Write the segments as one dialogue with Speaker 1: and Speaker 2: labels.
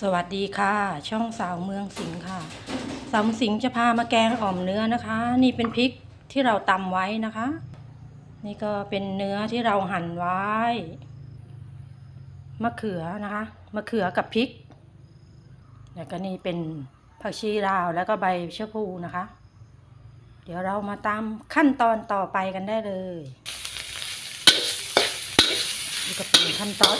Speaker 1: สวัสดีค่ะ ช่องสาวเมืองสิงห์ค่ะ สาวเมืองสิงห์จะพามาแกงอ่อมเนื้อนะคะ นี่เป็นพริกที่เราตำไว้นะคะ นี่ก็เป็นเนื้อที่เราหั่นไว้มะเขือนะคะมะเขือกับพริกแล้วก็นี่เป็นผักชีลาวแล้วก็ใบชะพูนะคะ เดี๋ยวเรามาตามขั้นตอนต่อไปกันได้เลยนี่ก็เป็นขั้นตอน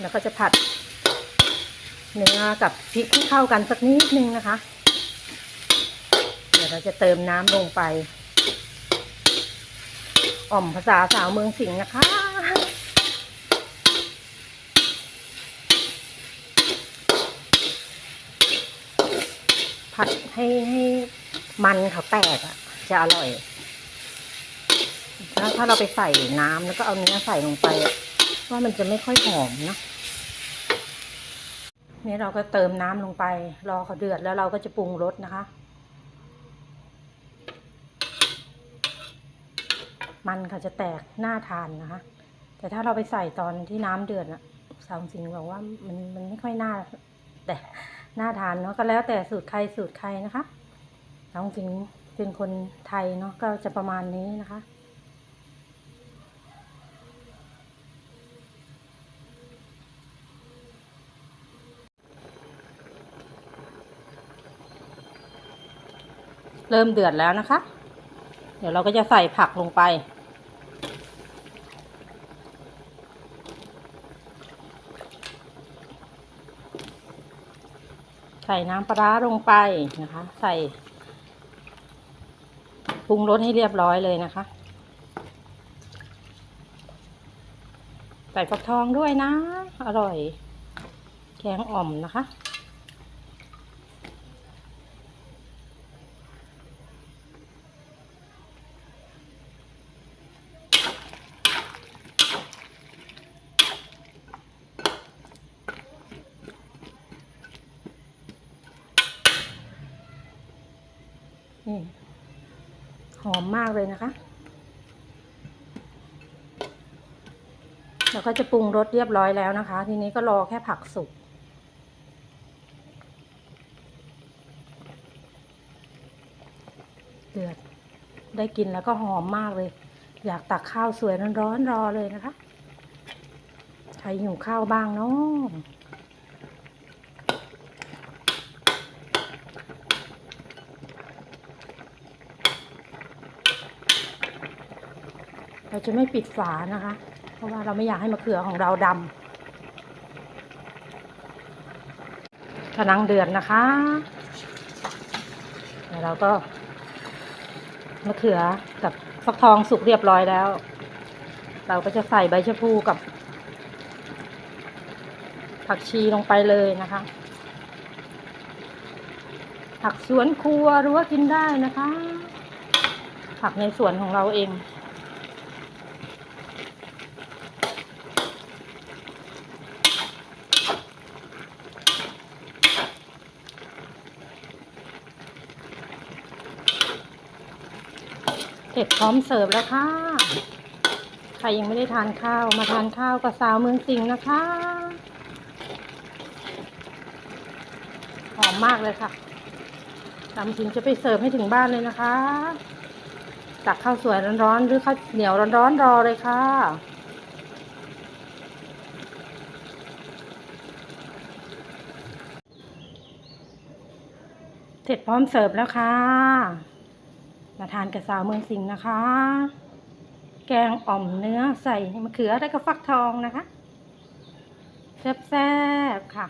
Speaker 1: แล้วก็จะผัดเนื้อกับพริกให้เข้ากันสักนิดนึงนะคะ เดี๋ยวเราจะเติมน้ำลงไป อ่อมภาษาสาวเมืองสิงห์นะคะ ผัดให้ให้มันเขาแตกอะจะอร่อยถ้าเราไปใส่น้ำแล้วก็เอาเนื้อใส่ลงไปอะว่ามันจะไม่ค่อยหอมนะ นี่เราก็เติมน้ำลงไป รอเขาเดือดแล้วเราก็จะปรุงรสนะคะ มันเขาจะแตกน่าทานนะคะ แต่ถ้าเราไปใส่ตอนที่น้ำเดือดอะสาวสิงบอกว่ามันมันไม่ค่อยน่า แต่น่าทานเนาะก็แล้วแต่สูตรใครสูตรใครนะคะสาวสิงเป็นคนไทยเนาะก็จะประมาณนี้นะคะ เริ่มเดือดแล้วนะคะ เดี๋ยวเราก็จะใส่ผักลงไป ใส่น้ำปลาลงไปนะคะ ใส่ปรุงรสให้เรียบร้อยเลยนะคะ ใส่ฟักทองด้วยนะ อร่อย แกงอ่อมนะคะ นี่หอมมากเลยนะคะแล้วก็จะปรุงรสเรียบร้อยแล้วนะคะ ทีนี้ก็รอแค่ผักสุกเดือดได้กินแล้วก็หอมมากเลย อยากตักข้าวสวยร้อนๆรอเลยนะคะ ใครหิวข้าวบ้างเนาะ เราจะไม่ปิดฝานะคะ เพราะว่าเราไม่อยากให้มะเขือของเราดำกำลังเดือดนะคะแล้วเราก็มะเขือกับฟักทองสุกเรียบร้อยแล้ว เราก็จะใส่ใบชะพูกับ ผักชีลงไปเลยนะคะ ผักสวนครัวหรือว่ากินได้นะคะ ผักในสวนของเราเอง เสร็จพร้อมเสิร์ฟแล้วค่ะ ใครยังไม่ได้ทานข้าวมาทานข้าวกับสาวเมืองสิงห์นะคะ หอมมากเลยค่ะสาวสิงห์จะไปเสิร์ฟให้ถึงบ้านเลยนะคะ ตักข้าวสวยร้อนๆหรือข้าวเหนียวร้อนๆรอเลยค่ะเสร็จพร้อมเสิร์ฟแล้วค่ะ มาทานกับสาวเมืองสิงห์นะคะ แกงอ่อมเนื้อใส่มะเขือและก็ฟักทองนะคะ แซ่บๆค่ะ